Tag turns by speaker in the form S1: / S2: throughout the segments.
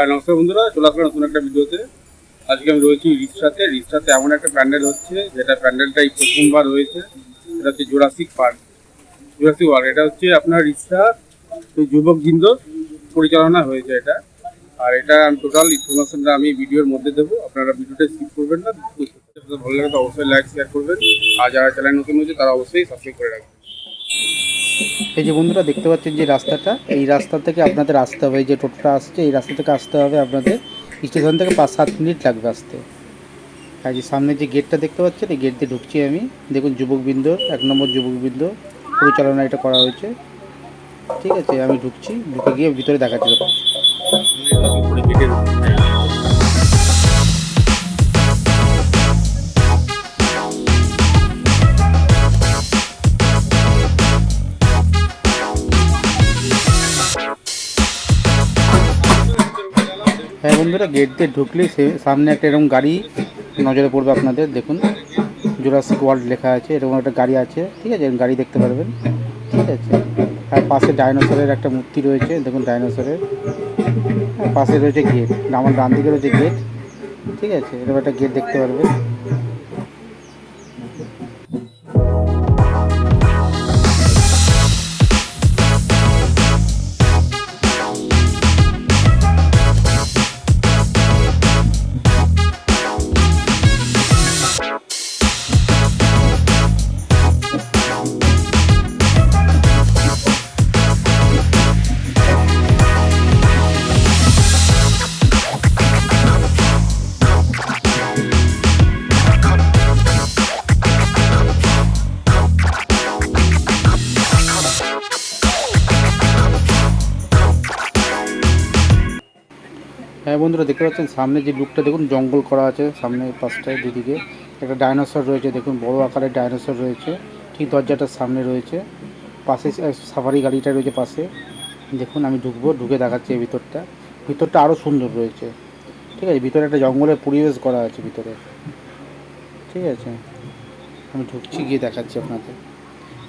S1: আর নমস্কার বন্ধুরা চলে আসলাম নতুন একটা ভিডিওতে। আজকে আমি রয়েছি রিক্সাতে রিক্সাতে এমন একটা প্যান্ডেল হচ্ছে, যেটা প্যান্ডেলটাই প্রথমবার রয়েছে। এটা হচ্ছে জোরাসিক পার্ক। জোরাসিক পার্ক, এটা হচ্ছে আপনার রিক্সা যুবক বৃন্দ পরিচালনা হয়েছে এটা। আর এটা টোটাল ইনফরমেশনটা আমি ভিডিওর মধ্যে দেবো। আপনারা ভিডিওটা স্কিপ করবেন না। ভালো লাগে তো অবশ্যই লাইক শেয়ার করবেন। আর যারা চ্যানেল নতুন হয়েছে তারা অবশ্যই সাবস্ক্রাইব করে রাখবেন।
S2: এই যে বন্ধুরা দেখতে পাচ্ছেন যে রাস্তাটা, এই রাস্তা থেকে আপনাদের আসতে হবে, এই যে টোটোটা আসছে, এই রাস্তা থেকে আসতে হবে আপনাদের, স্টেশন থেকে পাঁচ সাত মিনিট লাগবে আসতে। আর যে সামনে যে গেটটা দেখতে পাচ্ছেন, এই গেট দিয়ে ঢুকছি আমি। দেখুন যুবকবৃন্দ এক নম্বর যুবকবৃন্দ পরিচালনা এটা করা হয়েছে। ঠিক আছে, আমি ঢুকছি, ঢুকে গিয়ে ভিতরে দেখাচ্ছি। বন্ধুরা গেট দিয়ে ঢুকলেই সামনে একটা এরকম গাড়ি নজরে পড়বে আপনাদের দেখুন জুরাসিক ওয়ার্ল্ড লেখা আছে এরকম একটা গাড়ি আছে ঠিক আছে গাড়ি দেখতে পারবেন ঠিক আছে আর পাশে ডাইনোসরের একটা মূর্তি রয়েছে দেখুন ডাইনোসরের পাশে রয়েছে গেট আমার ডান দিকে রয়েছে গেট ঠিক আছে এরকম একটা গেট দেখতে পারবেন হ্যাঁ বন্ধুরা, দেখতে পাচ্ছেন? সামনে যে লুকটা দেখুন, জঙ্গল করা আছে সামনে পাশটায় দুদিকে। একটা ডাইনোসর রয়েছে, দেখুন, বড় আকারের ডাইনোসর রয়েছে। ঠিক দরজাটার সামনে রয়েছে। পাশে সাফারি গাড়িটা রয়েছে পাশে। দেখুন, আমি ঢুকবো, ঢুকে দেখাচ্ছি এই ভিতরটা। ভিতরটা আরও সুন্দর রয়েছে। ঠিক আছে, ভিতরে একটা জঙ্গলের পরিবেশ করা আছে ভিতরে। ঠিক আছে, আমি ঢুকছি, গিয়ে দেখাচ্ছি আপনাদের।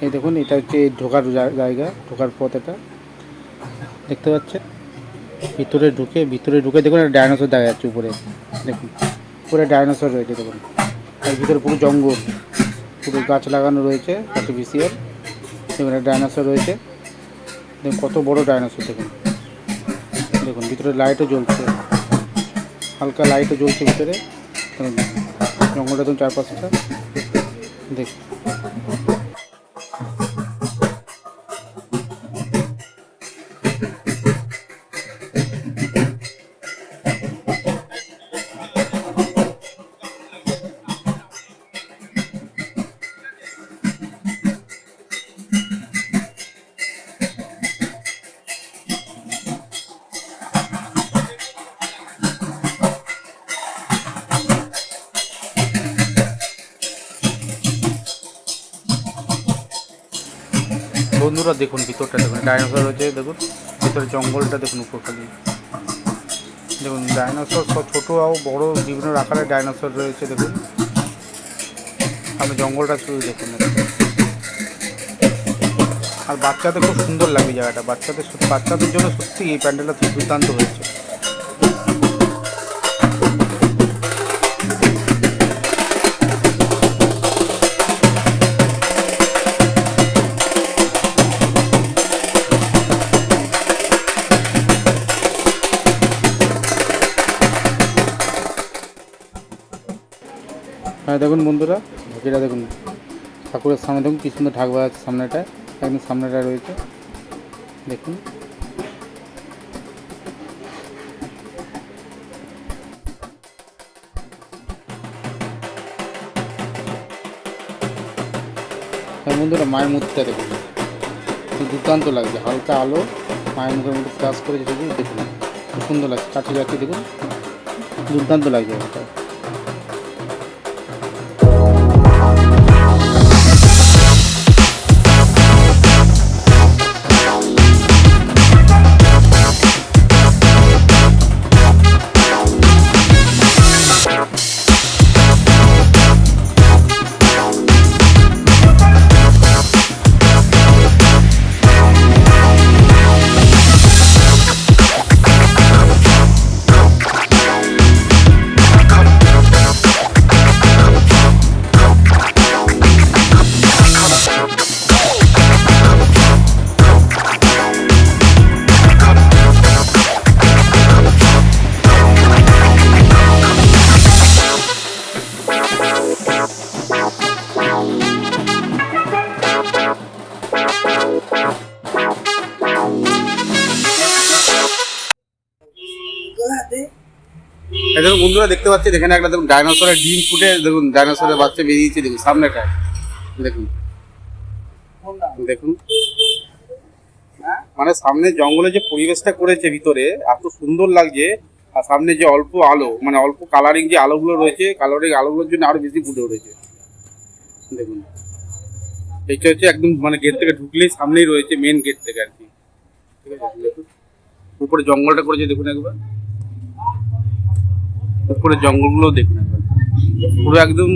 S2: এই দেখুন, এটা হচ্ছে ঢোকার জায়গা, ঢোকার পথ এটা। দেখতে পাচ্ছেন? ভিতরে ঢুকে ভিতরে ঢুকে দেখুন একটা ডাইনোসর দেখা যাচ্ছে উপরে। দেখুন, পুরো ডাইনোসর রয়েছে দেখুন। আর ভিতরে পুরো জঙ্গল, পুরো গাছ লাগানো রয়েছে আর্টিফিশিয়াল দেখুন, একটা ডাইনোসর রয়েছে। দেখুন, কত বড় ডাইনোসর দেখুন। দেখুন, ভিতরে লাইটও জ্বলছে। হালকা লাইটও জ্বলছে ভিতরে। জঙ্গলটা দেখুন চারপাশটা। দেখুন। বন্ধুরা, দেখুন ভিতরটা, দেখুন, ডাইনোসর রয়েছে দেখুন, ভিতরে জঙ্গলটা, দেখুন উপরখালি দেখুন, ডাইনোসর সব ছোটো আর বড়, বিভিন্ন আকারের ডাইনোসর রয়েছে, দেখুন। আমি জঙ্গলটা শুধু দেখুন আর বাচ্চাদের খুব সুন্দর লাগে জায়গাটা। বাচ্চাদের বাচ্চাদের জন্য সত্যি এই প্যান্ডেলটা দুর্দান্ত হয়েছে। হ্যাঁ দেখুন বন্ধুরা এটা দেখুন। ঠাকুরের সামনে দেখুন, কি সুন্দর ঢাক বাজাচ্ছে সামনেটা। একদম সামনেটা রয়েছে। দেখুন। হ্যাঁ বন্ধুরা, মায়ের মূর্তিটা দেখুন। দুর্দান্ত লাগছে। হালকা আলো, মায়ের মুখের মধ্যে ফ্লাশ করেছে দেখুন। দেখুন সুন্দর লাগছে। কাঠি যাচ্ছে দেখুন। দুর্দান্ত লাগছে। এটা
S1: দেখুন, বন্ধুরা দেখতে পাচ্ছেন এখানে একটা দেখুন ডাইনোসরের ডিম ফুটে, দেখুন ডাইনোসরের বাচ্চা বেরিয়েছে দেখুন সামনেটা দেখুন। দেখুন। মানে সামনে জঙ্গলে যে পরিবেশটা করেছে ভিতরে, এত সুন্দর লাগছে, আর সামনে যে অল্প আলো মানে অল্প কালারিং যে আলোগুলো রয়েছে কালারিং আলোগুলোর জন্য আরও বেশি ফুটে উঠেছে। দেখুন। এইটা হচ্ছে একদম মানে গেট থেকে ঢুকলেই সামনেই রয়েছে মেন গেট থেকে আর কি। ঠিক আছে, দেখুন। উপরে জঙ্গলটা করেছে, দেখুন একবার। উপরে জঙ্গলগুলো দেখুন একবার। পুরো একদম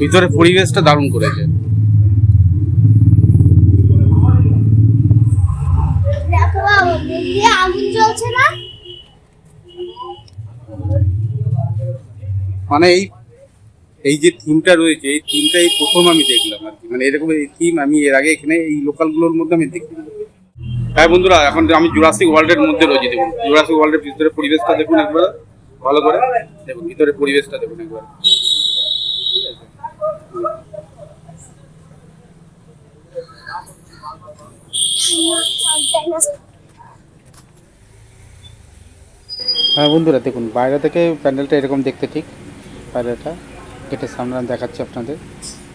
S1: ভিতরে পরিবেশটা দারুণ করেছে। মানে এই এই যে থিমটা রয়েছে এই থিমটা এই প্রথম আমি দেখলাম আর কি। মানে এরকম এই থিম আমি এর আগে এখানে এই লোকালগুলোর মধ্যে আমি দেখি। হ্যাঁ বন্ধুরা এখন আমি জুরাসিক ওয়ার্ল্ডের মধ্যে রয়েছি দেখুন। জুরাসিক ওয়ার্ল্ডের ভিতরে পরিবেশটা দেখুন একবার। ভালো করে দেখুন ভিতরে পরিবেশটা দেখুন একবার।
S2: হ্যাঁ বন্ধুরা, দেখুন, বাইরে থেকে প্যান্ডেলটা এরকম দেখতে ঠিক, বাইরেটা। গেটের সামনে দেখাচ্ছি আপনাদের।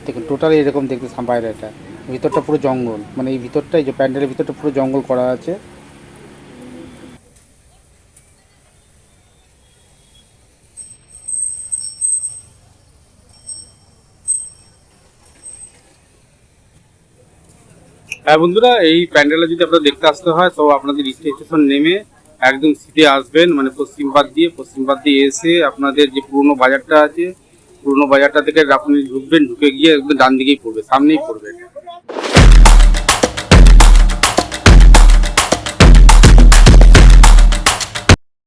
S2: দেখুন, টোটালি এরকম দেখতে বাইরেটা। ভিতরটা পুরো জঙ্গল মানে এই ভিতরটা এই যে প্যান্ডেলের ভিতরটা পুরো জঙ্গল করা আছে।
S1: হ্যাঁ বন্ধুরা, এই প্যান্ডেলে যদি আপনারা দেখতে আসতে হয়, তো আপনাদের স্টেশন নেমে একদম সিটে আসবেন মানে পশ্চিম পশ্চিমবাদ দিয়ে, পশ্চিম পশ্চিমবাদ দিয়ে এসে আপনাদের যে পুরনো বাজারটা আছে, পুরনো বাজারটা থেকে আপনি ঢুকবেন, ঢুকে গিয়ে একদম ডান দিকেই পড়বে, সামনেই পড়বে।